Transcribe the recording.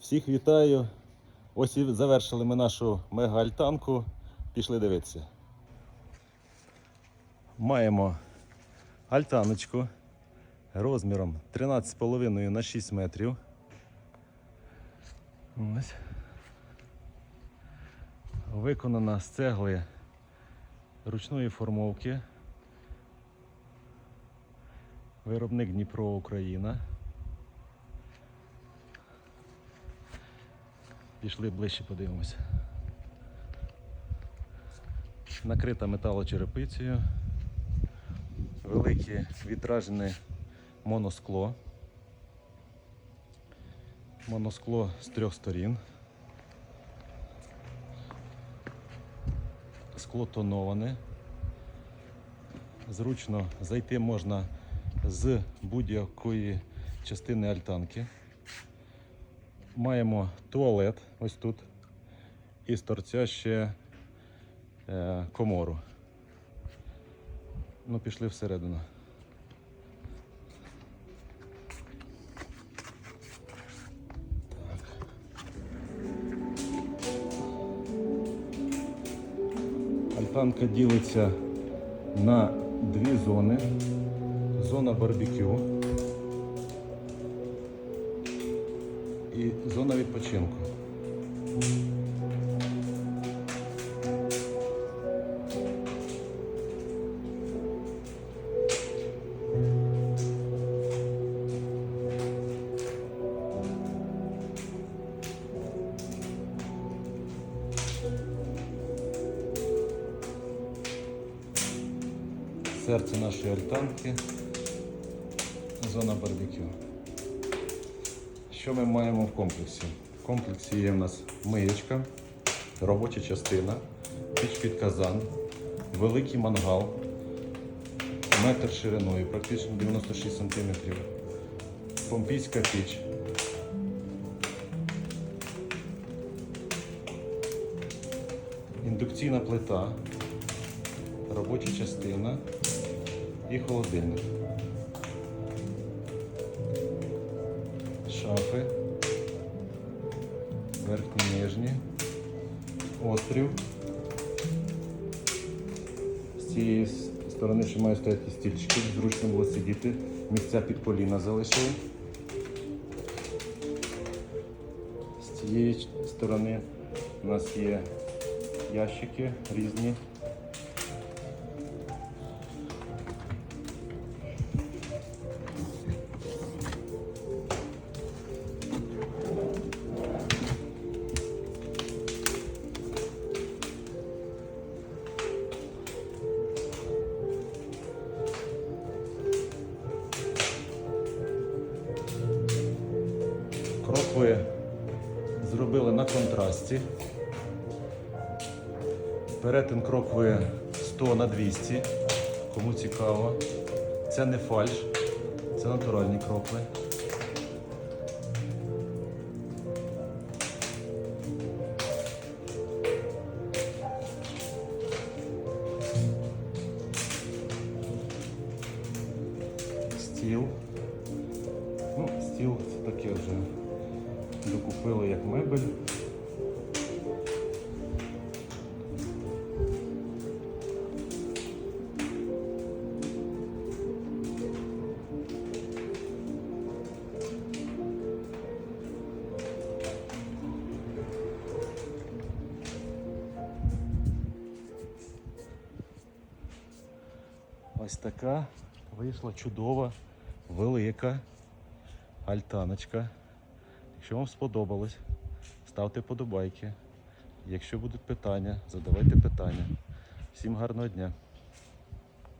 Всіх вітаю. Ось і завершили ми нашу мега-альтанку. Пішли дивитися. Маємо альтаночку розміром 13,5 на 6 метрів. Ось. Виконана з цегли ручної формовки. Виробник Дніпро Україна. Пішли ближче подивимося. Накрита металочерепицею. Велике вітражне моноскло. Моноскло з трьох сторін. Скло тоноване. Зручно зайти можна з будь-якої частини альтанки. Маємо туалет ось тут. І з торця ще е, комору. Ну, пішли всередину. Альтанка ділиться на дві зони. Зона барбекю і зона відпочинку. Серце нашої альтанки, зона барбекю. Що ми маємо в комплексі? В комплексі є в нас миєчка, робоча частина, піч під казан, великий мангал, метр шириною, практично 96 см, помпійська піч. Індукційна плита, робоча частина і холодильник. Шафи, верхні нижні, острів. З цієї сторони ще мають стояти стільчики, зручно було сидіти, місця під коліна залишили. З цієї сторони у нас є ящики різні. Крокви зробили на контрасті. Перетин крокви 100 на 200. Кому цікаво. Це не фальш, це натуральні крокви. Стіл. Ну, стіл це таке вже докупили як мебель. Ось така вийшла чудова, велика альтаночка. Якщо вам сподобалось, ставте подобайки. Якщо будуть питання, задавайте питання. Всім гарного дня!